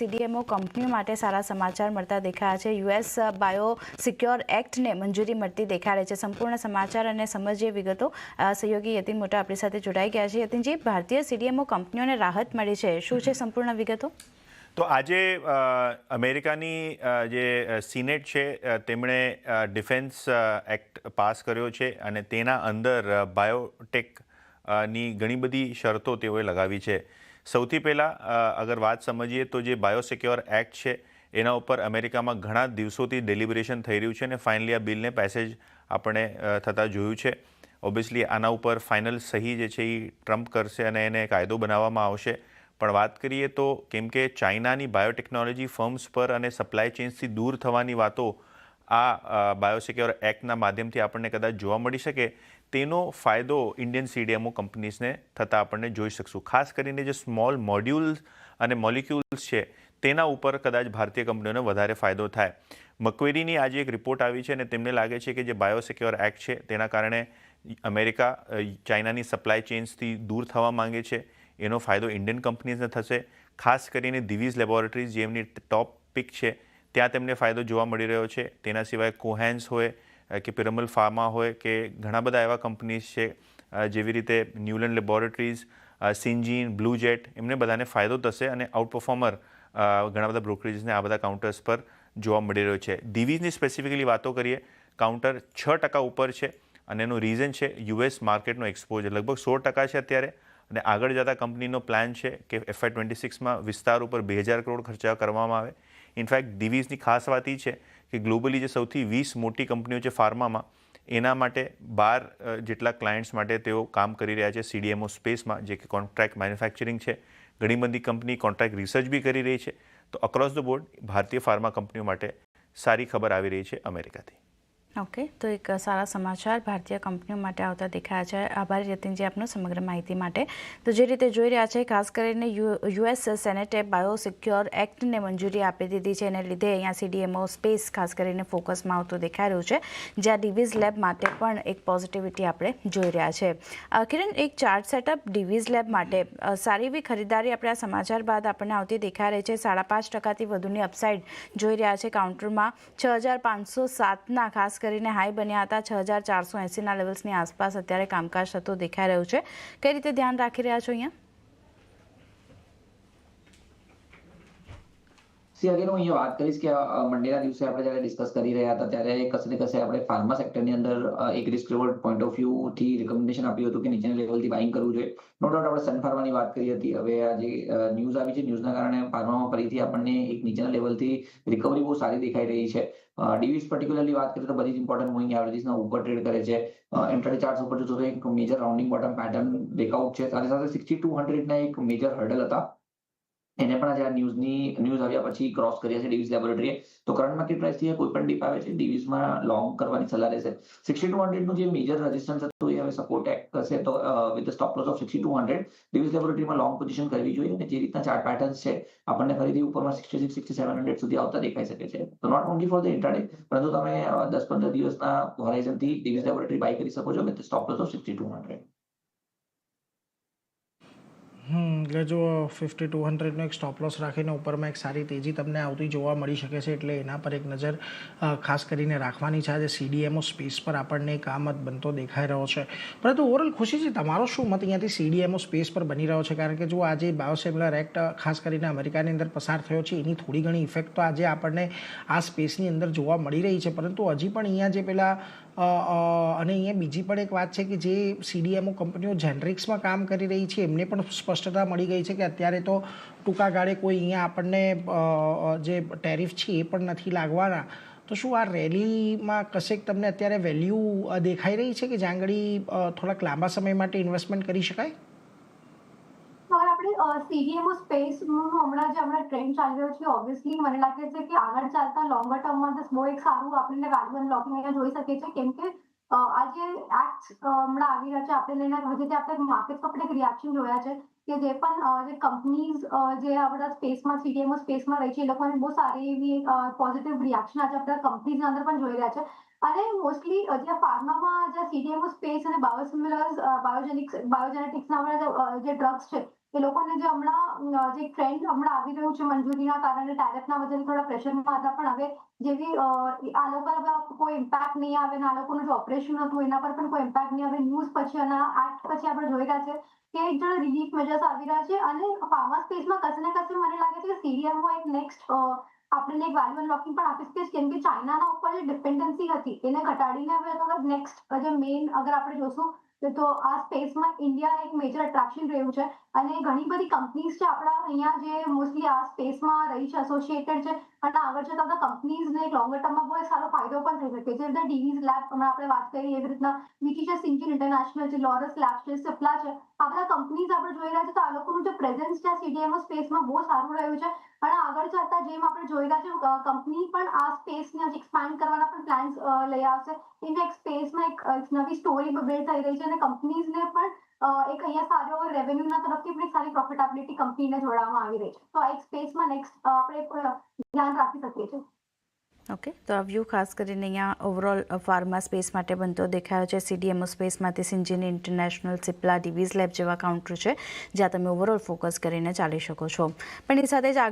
CDMO કંપનીઓ માટે સારા સમાચાર મળતા દેખાયા છે. યુએસ બાયો સિક્યોર એક્ટને મંજૂરી મળતી રહી છે. સંપૂર્ણ સમાચાર અને સમજીએ વિગતો સહયોગી યતિન મોટા આપણી સાથે જોડાઈ ગયા છે. યતિનજી, ભારતીય સીડીએમઓ કંપનીઓને રાહત મળી છે. શું છે સંપૂર્ણ વિગતો? તો આજે અમેરિકાની જે સિનેટ છે તેમણે ડિફેન્સ એક્ટ પાસ કર્યો છે અને તેના અંદર બાયોટેકની ઘણી બધી શરતો તેઓએ લગાવી છે. સૌથી પહેલાં અગર વાત સમજીએ તો જે બાયોસિક્યોર એક્ટ છે, એના ઉપર અમેરિકામાં ઘણા દિવસોથી ડેલિબરેશન થઈ રહ્યું છે અને ફાઇનલી આ બિલને પેસેજ આપણે થતાં જોયું છે. ઓબ્વિયસલી આના ઉપર ફાઇનલ સહી જે છે એ ટ્રમ્પ કરશે અને એને કાયદો બનાવવામાં આવશે. પણ વાત કરીએ તો કેમ કે ચાઇનાની બાયોટેકનોલોજી ફર્મ્સ પર અને સપ્લાય ચેન્સથી દૂર થવાની વાતો આ બાયોસિક્યોર એક્ટના માધ્યમથી આપણને કદાચ જોવા મળી શકે. તેનો ફાયદો ઇન્ડિયન સીડીએમઓ કંપનીઝને થતાં આપણને જોઈ શકશું. ખાસ કરીને જે સ્મોલ મોડ્યુલ્સ અને મોલિક્યુલ્સ છે, તેના ઉપર કદાચ ભારતીય કંપનીઓને વધારે ફાયદો થાય. મક્વેરીની આજે એક રિપોર્ટ આવી છે અને તેમને લાગે છે કે જે બાયોસિક્યોર એક્ટ છે, તેના કારણે અમેરિકા ચાઇનાની સપ્લાય ચેન્સથી દૂર થવા માંગે છે. એનો ફાયદો ઇન્ડિયન કંપનીઝને થશે. ખાસ કરીને દિવીઝ લેબોરેટરીઝ જેમની ટોપ પિક છે, ત્યાં તેમને ફાયદો જોવા મળી રહ્યો છે. તેના સિવાય કોહેન્સ હોય કે પિરમલ ફાર્મા હોય કે ઘણા બધા એવા કંપનીઝ છે જેવી રીતે ન્યુલેન્ડ લેબોરેટરીઝ સિન્જીન બ્લુજેટ એમને બધાને ફાયદો થશે અને આઉટ પરફોર્મર ઘણા બધા બ્રોકરેજીસને આ બધા કાઉન્ટર્સ પર જોવા મળી રહ્યો છે. ડીવીઝની સ્પેસિફિકલી વાતો કરીએ, કાઉન્ટર છ ટકા ઉપર છે અને એનું રીઝન છે યુએસ માર્કેટનો એક્સપોઝર. લગભગ સોળ ટકા છે અત્યારે અને આગળ જતાં કંપનીનો પ્લાન છે કે એફઆઈ ટ્વેન્ટી સિક્સમાં વિસ્તાર ઉપર બે હજાર કરોડ ખર્ચા કરવામાં આવે. ઇનફેક્ટ દિવીઝની ખાસ વાત એ છે કે ગ્લોબલી જે સૌથી વીસ મોટી કંપનીઓ છે ફાર્મામાં, એના માટે બાર જેટલા ક્લાયન્ટ્સ માટે તેઓ કામ કરી રહ્યા છે સીડીએમઓ સ્પેસમાં જે કે કોન્ટ્રાક્ટ મેન્યુફેક્ચરિંગ છે. ઘણી બધી કંપની કોન્ટ્રાક્ટ રિસર્ચ બી કરી રહી છે. તો અક્રોસ ધ બોર્ડ ભારતીય ફાર્મા કંપનીઓ માટે સારી ખબર આવી રહી છે અમેરિકાથી. ઓકે તો એક સારા સમાચાર ભારતીય કંપનીઓ માટે આવતા દેખાયા છે. આભાર યતિનજી આપનો સમગ્ર માહિતી માટે. તો જે રીતે જોઈ રહ્યા છે, ખાસ કરીને યુએસ સેનેટે બાયો સિક્યોર એક્ટને મંજૂરી આપી દીધી છે. એને લીધે અહીંયા સીડીએમઓ સ્પેસ ખાસ કરીને ફોકસમાં આવતું દેખાઈ રહ્યું છે. જ્યાં ડિવિઝ લેબ માટે પણ એક પોઝિટિવિટી આપણે જોઈ રહ્યા છે. કિરણ, એક ચાર્ટ સેટઅપ ડિવિઝ લેબ માટે. સારી એવી ખરીદારી આપણે આ સમાચાર બાદ આપણને આવતી દેખાઈ રહી છે. સાડા પાંચ ટકાથી વધુની અપસાઇડ જોઈ રહ્યા છે. કાઉન્ટરમાં છ હજાર પાંચસો સાતના ખાસ કરીને હાઈ બન્યા હતા છ હજાર ચારસો એંસીના લેવલ્સની આસપાસ અત્યારે કામકાજ થતું દેખાઈ રહ્યું છે. કઈ રીતે ધ્યાન રાખી રહ્યા છો અહીંયા? સી અગેન હું અહીંયા વાત કરીશ કે મંડેના દિવસે આપણે જ્યારે ડિસ્કસ કરી રહ્યા હતા, ત્યારે કશે ને કશે આપણે ફાર્મા સેક્ટરની અંદર એક risk reward point of view થી રિકમેન્ડેશન આપ્યું હતું કે નીચેના લેવલથી બાઇંગ કરવું જોઈએ. નો ડાઉટ આપણે સન ફાર્માની વાત કરી હતી. હવે આ જે ન્યૂઝ આવી છે ન્યૂઝના કારણે ફાર્મામાં ફરીથી આપણને એક નીચેના લેવલથી રિકવરી બહુ સારી દેખાઈ રહી છે. ડીવીસ પર્ટિક્યુલરલી વાત કરીએ તો બધી જ ઇમ્પોર્ટન્ટ મૂવિંગ એવરેજીસના ઉપર ટ્રેડ કરે છે. ઇન્ટરડે ચાર્ટ્સ ઉપર જોશો તો એક major rounding bottom pattern breakout છે, સાથે સાથે સિક્સટી ટુ હંડ્રેડના એક મેજર હર્ડલ હતા. એને પણ આજે આ ન્યૂઝની ન્યૂઝ આવ્યા પછી ક્રોસ કર્યા છે ડીવીઝ લેબોરેટરીએ તો કરંટ માર્કેટ પ્રાઇસથી કોઈ પણ ડીપ આવે છે ડીવીઝમાં લોંગ કરવાની સલાહ રહેશે સિક્સટી ટુ હંડ્રેડનું જે મેજર રેઝિસ્ટન્સ હતું એ હવે સપોર્ટ એક્ટ કરશે. તો with stop loss of sixty two hundred Divi's લેબોરેટરીમાં લોંગ પોઝિશન કરવી જોઈએ અને જે રીતના ચાર્ટ પેટર્ન્સ છે આપણને ફરીથી ઉપરમાં sixty six sixty seven hundred સુધી આવતા દેખાઈ શકે છે. તો not only for the intraday પરંતુ તમે અ, દસ પંદર દિવસના હોરાઇઝનથી ડીવીઝ લેબોરેટરી બાય કરી શકો છો with stop loss of sixty two hundred hmm, એટલે જો ફિફ્ટી ટુ હંડ્રેડનો એક સ્ટોપ લોસ રાખીને ઉપરમાં એક સારી તેજી તમને આવતી જોવા મળી શકે છે, એટલે એના પર એક નજર ખાસ કરીને રાખવાની છે. આજે સીડીએમઓ સ્પેસ પર આપણને એક આમત બનતો દેખાઈ રહ્યો છે. પરંતુ ઓવરઓલ છે, તમારો શું મત અહીંયાથી સીડીએમઓ સ્પેસ પર બની રહ્યો છે? કારણ કે જો આજે બાયોસિમિલર એક્ટ ખાસ કરીને અમેરિકાની અંદર પસાર થયો છે, એની થોડી ઘણી ઇફેક્ટ તો આજે આપણને આ સ્પેસની અંદર જોવા મળી રહી છે. પરંતુ હજી પણ અહીંયા જે પેલા અને અહીંયા બીજી પણ એક વાત છે કે જે સીડીએમઓ કંપનીઓ જેનરિક્સમાં કામ કરી રહી છે, એમને પણ સ્પષ્ટતા મળી ગઈ છે કે અત્યારે તો ટૂંકા ગાળે કોઈ અહીંયા આપણને જે ટેરિફ છે એ પણ નથી લાગવાના. તો શું આ રેલીમાં કશેક તમને અત્યારે વેલ્યુ દેખાઈ રહી છે કે જાંગડી થોડાક લાંબા સમય માટે ઇન્વેસ્ટમેન્ટ કરી શકાય? આપણે સીડીએમઓ સ્પેસનું હમણાં જે હમણાં ટ્રેન્ડ ચાલી રહ્યો છે. ઓબ્વિયસલી મને લાગે છે કે આગળ ચાલતા લોંગર ટર્મમાં તો બહુ એક સારું આપણને કાર્બન લોકિંગ અહીંયા જોઈ શકીએ છીએ. કેમ કે આ જે એક્ટ હમણાં આવી રહ્યા છે, આપણે લઈને હજી આપણે માર્કેટ પર એક રિએક્શન જોયા છે કે જે પણ જે કંપનીઝ જે આપણા સ્પેસમાં સીડીએમઓ સ્પેસમાં રહી છે, એ લોકોને બહુ સારી એવી પોઝિટિવ રિએક્શન આજે આપણા કંપનીઝના અંદર પણ જોઈ રહ્યા છે. અને મોસ્ટલી જે ફાર્મામાં જે સીડીએમઓ સ્પેસ અને બાયોસિમિલર્સ બાયોજેનિક્સ બાયોજેનેટિક્સના જે ડ્રગ્સ છે એ લોકોને જે હમણાં જે ટ્રેન્ડ હમણાં આવી રહ્યું છે મંજૂરીના કારણે ટેરિફના વજન થોડા પ્રેશરમાં હતા. પણ હવે જેવી આ લોકો કોઈ ઇમ્પેક્ટ નહીં આવે ને આ લોકોનું જે ઓપરેશન હતું એના પર પણ કોઈ ઇમ્પેક્ટ નહીં આવે. ન્યૂઝ પછી અને આર્ટ પછી આપણે જોઈ રહ્યા છે કે એક જણ રિલીફ મેજર્સ આવી રહ્યા છે અને ફાર્મા સ્પેસમાં કશે ને કશે મને લાગે છે કે સીડીએમઓ એક નેક્સ્ટ આપણને એક વેલ્યુ અનલોકિંગ પણ આપી શકીએ કેમ કે ચાઇનાના ઉપર જે ડિપેન્ડન્સી હતી એને ઘટાડીને હવે નેક્સ્ટ જે મેઇન અગર આપણે જોશું તો આ સ્પેસમાં ઇન્ડિયા એક મેજર અટ્રેક્શન રહ્યું છે અને ઘણી બધી કંપનીઝ છે આપણા અહીંયા જે મોસ્ટલી આ સ્પેસમાં રહી છે એસોસિએટેડ છે અને આગળ જતા બધા કંપનીઝને એક લોંગર ટર્મમાં બહુ સારો ફાયદો પણ થઈ શકે છે. જેવી ડીવીઝ લેબ હમણાં આપણે વાત કરી એવી રીતના બીજી છે સિંચિન ઇન્ટરનેશનલ છે લોરસ લેબ છે સિપ્લા છે. આ બધા કંપનીઝ આપણે જોઈ રહ્યા છે તો આ લોકોનું જે પ્રેઝન્સ છે સીડીએમઓ સ્પેસમાં બહુ સારું રહ્યું છે. અને આગળ જતા જેમ આપણે જોઈ રહ્યા છે કંપની પણ આ સ્પેસને એક્સપાન્ડ કરવાના પણ પ્લાન્સ લઈ આવશે. એક સ્પેસમાં એક નવી સ્ટોરી બિલ્ડ થઈ રહી છે અને કંપનીઝને પણ એક અહીંયા સારો રેવન્યુના તરફથી પણ સારી પ્રોફિટેબિલિટી કંપનીને જોડવામાં આવી રહી છે. તો આ એક સ્પેસમાં નેક્સ્ટ આપણે ધ્યાન રાખી શકીએ છીએ. ઓકે તો આ વ્યૂ ખાસ કરીને અહીંયા ઓવરઓલ ફાર્મા સ્પેસ માટે બનતો દેખાયો છે. સીડીએમઓ સ્પેસમાંથી સિંજીની ઇન્ટરનેશનલ સિપ્લા ડિવીઝ લેબ જેવા કાઉન્ટર છે, જ્યાં તમે ઓવરઓલ ફોકસ કરીને ચાલી શકો છો. પણ એ સાથે જ